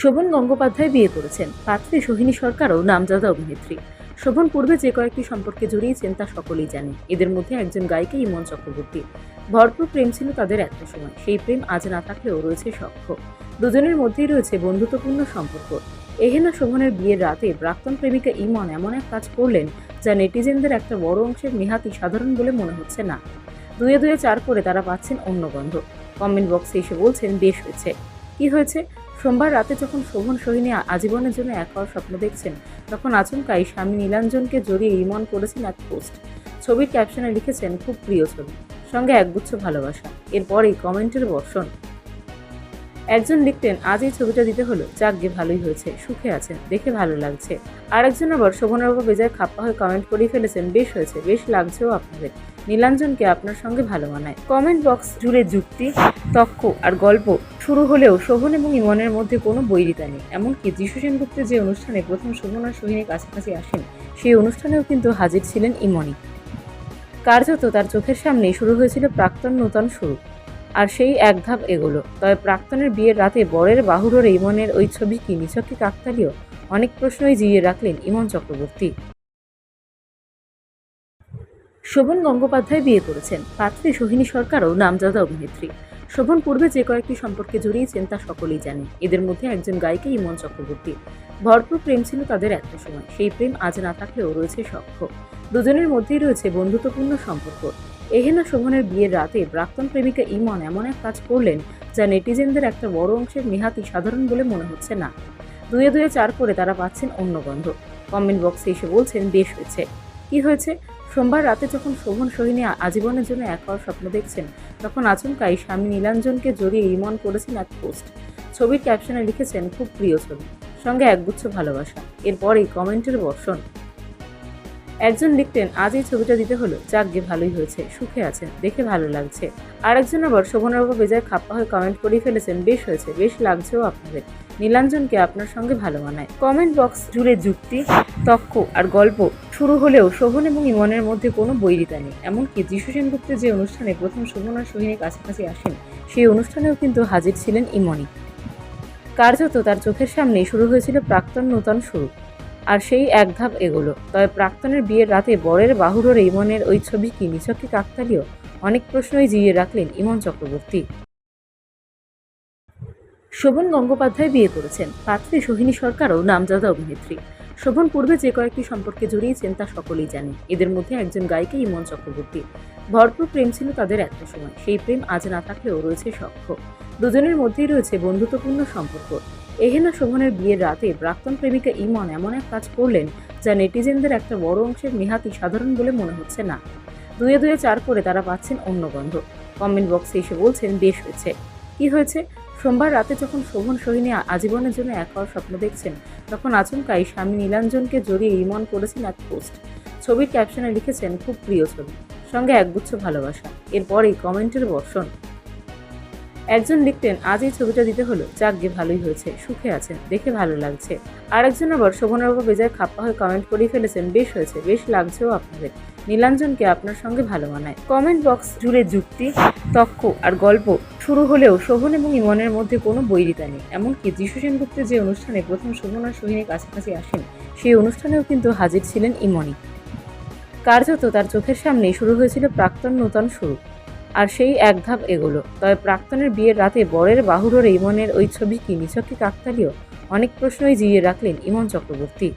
শোভন গঙ্গোপাধ্যায় বিয়ে করেছেন। পাত্রী সোহিনী সরকারও নামজাদা অভিনেত্রী। শোভন পূর্বে যে কয়েকটি সম্পর্কে জড়িয়েছেন তা সকলেই জানে এদের মধ্যে একজন গায়িকা ইমন চক্রবর্তী। ভরপুর প্রেম ছিল তাদের একটা সময়। সেই প্রেম আজ না থাকলেও রয়েছে সখ্য। দুজনের মধ্যেই রয়েছে বন্ধুত্বপূর্ণ সম্পর্ক। এহেনা শোভনের বিয়ের রাতে প্রাক্তন প্রেমিকা ইমন এমন এক কাজ করলেন যা নেটিজেনদের একটা বড় অংশের নেহাতি সাধারণ বলে মনে হচ্ছে না। দুয়ে দুয়ে চার করে তারা পাচ্ছেন অন্য গন্ধ কমেন্ট বক্সে এসে বলছেন, বেশ হয়েছে। কি হয়েছে? সোমবার রাতে যখন শোভন সোহিনী আজীবনের জন্য এক হওয়ার স্বপ্ন দেখছেন, তখন আচমকাই স্বামী নীলাঞ্জনকে জড়িয়ে ইমন করেছেন এক পোস্ট। ছবির ক্যাপশনে লিখেছেন, খুব প্রিয় ছবি। সঙ্গে একগুচ্ছ ভালোবাসা। এরপরেই কমেন্টের বর্ষণ। একজন লিখতেন, আজ এই ছবিটা দিতে হলো। যাক গে ভালোই হয়েছে। সুখে আছেন। দেখে ভালো লাগছে। আরেকজন আবার শোভনের বাবা বেজায় খাপ্পা হয়ে কমেন্ট করে ফেলেছেন। বেশ হয়েছে। বেশ লাগছেও আপনাদের। নীলাঞ্জনকে আপনার সঙ্গে ভালো মানায়। কমেন্ট বক্স জুড়ে যুক্তি, তক্ক আর গল্প শুরু হলেও শোভন এবং ইমনের মধ্যে কোনো বৈরিতা নেই। এমনকি যিশু সেনগুপ্তের যে অনুষ্ঠানে প্রথম শোভন আর সোহিনী কাছাকাছি আসেন, সেই অনুষ্ঠানেও কিন্তু হাজির ছিলেন ইমনি। কার্যত তার চোখের সামনেই শুরু হয়েছিল প্রাক্তন নূতন শুরু। আর সেই এক ধাপ এগোলো। তবে প্রাক্তনের বিয়ের রাতে বরের বাহুডোরে ইমনের ওই ছবি কি নিছকই কাকতালীয়? অনেক প্রশ্নই জিইয়ে রাখলেন ইমন চক্রবর্তী। শোভন গঙ্গোপাধ্যায় বিয়ে করেছেন। পাত্রী সোহিনী সরকারও নামজাদা অভিনেত্রী। শোভন পূর্বে যে কয়েকটি সম্পর্কে জড়িয়েছেন তা সকলেই জানে এদের মধ্যে একজন গায়িকা ইমন চক্রবর্তী। ভরপুর প্রেম ছিল তাদের একটা সময়। সেই প্রেম আজ না থাকলেও রয়েছে সখ্য। দুজনের মধ্যেই রয়েছে বন্ধুত্বপূর্ণ সম্পর্ক। এহেনা শোভনের বিয়ের রাতে প্রাক্তন প্রেমিকা ইমন এমন এক কাজ করলেন যা নেটিজেনদের একটা বড় অংশের নেহাতি সাধারণ বলে মনে হচ্ছে না। দুয়ে দুয়ে চার করে তারা পাচ্ছেন অন্য গন্ধ কমেন্ট বক্সে এসে বলছেন, বেশ হয়েছে। কি হয়েছে? সোমবার রাতে যখন শোভন সোহিনী আজীবনের জন্য এক হওয়ার স্বপ্ন দেখছেন, তখন আচমকাই স্বামী নীলাঞ্জনকে জড়িয়ে ইমন করেছেন এক পোস্ট। ছবির ক্যাপশনে লিখেছেন, খুব প্রিয় ছবি। সঙ্গে একগুচ্ছ ভালোবাসা। এরপরেই কমেন্টের বর্ষণ। একজন লিখতেন, আজ এই ছবিটা দিতে হলো। যাক গে, ভালোই হয়েছে। সুখে আছেন। দেখে ভালো লাগছে। আরেকজন আবার শোভনের বাবা বেজায় খাপ্পা হয়ে কমেন্ট করে ফেলেছেন, বেশ হয়েছে। বেশ লাগছেও আপনাদের। নীলাঞ্জনকে আপনার সঙ্গে ভালো মানায়। কমেন্ট বক্স জুড়ে যুক্তি, তক্ক আর গল্প শুরু হলেও শোভন এবং ইমনের মধ্যে কোনো বৈরিতা নেই। এমনকি যিশু সেনগুপ্তের যে অনুষ্ঠানে প্রথম শোভন আর সোহিনী কাছাকাছি আসেন, সেই অনুষ্ঠানেও কিন্তু হাজির ছিলেন ইমনি। কার্যত তার চোখের সামনেই শুরু হয়েছিল প্রাক্তন নূতন শুরু। আর সেই এক ধাপ এগোলো। তবে প্রাক্তনের বিয়ের রাতে বরের বাহুডোরে ইমনের ওই ছবি কি নিছকই কাকতালীয়? অনেক প্রশ্নই জিইয়ে রাখলেন ইমন চক্রবর্তী। শোভন গঙ্গোপাধ্যায় বিয়ে করেছেন। পাত্রী সোহিনী সরকারও নামজাদা অভিনেত্রী। শোভন পূর্বে যে কয়েকটি সম্পর্কে জড়িয়েছেন তা সকলেই জানে এদের মধ্যে একজন গায়িকা ইমন চক্রবর্তী। ভরপুর প্রেম ছিল তাদের একটা সময়। সেই প্রেম আজ না থাকলেও রয়েছে সখ্য। দুজনের মধ্যেই রয়েছে বন্ধুত্বপূর্ণ সম্পর্ক। এহেনা শোভনের বিয়ের রাতে প্রাক্তন প্রেমিকা ইমন এমন এক কাজ করলেন যা নেটিজেনদের একটা বড় অংশের নেহাতি সাধারণ বলে মনে হচ্ছে না। দুয়ে দুয়ে চার করে তারা পাচ্ছেন অন্য গন্ধ কমেন্ট বক্সে এসে বলছেন, বেশ হয়েছে। কি হয়েছে? সোমবার রাতে যখন শোভন সোহিনী আজীবনের জন্য এক হওয়ার স্বপ্ন দেখছেন, তখন আচমকাই স্বামী নীলাঞ্জনকে জড়িয়ে ইমন করেছেন এক পোস্ট। ছবির ক্যাপশনে লিখেছেন, খুব প্রিয় ছবি। সঙ্গে একগুচ্ছ ভালোবাসা। এরপরেই কমেন্টের বর্ষণ। একজন লিখতেন, আজ এই ছবিটা দিতে হলো। যাক গে, ভালোই হয়েছে। সুখে আছেন। দেখে ভালো লাগছে। আরেকজন আবার শোভনের বাবা বেজায় খাপ্পা হয়ে কমেন্ট করে ফেলেছেন। বেশ হয়েছে, বেশ লাগছেও আপনাদের। নীলাঞ্জনকে আপনার সঙ্গে ভালো মানায়। কমেন্ট বক্স জুড়ে যুক্তি, তক্ক আর গল্প শুরু হলেও শোভন এবং ইমনের মধ্যে কোনো বৈরিতা নেই। এমনকি যিশু সেনগুপ্তের যে অনুষ্ঠানে প্রথম শোভন আর সোহিনী কাছাকাছি আসেন, সেই অনুষ্ঠানেও কিন্তু হাজির ছিলেন ইমনি কার্যত তার চোখের সামনেই শুরু হয়েছিল প্রাক্তন নূতন শুরু। আর সেই এক ধাপ এগোলো। তবে প্রাক্তনের বিয়ের রাতে বরের বাহুডোরে ইমনের ওই ছবি কি নিছকই কাকতালীয়? অনেক প্রশ্নই জিইয়ে রাখলেন ইমন চক্রবর্তী।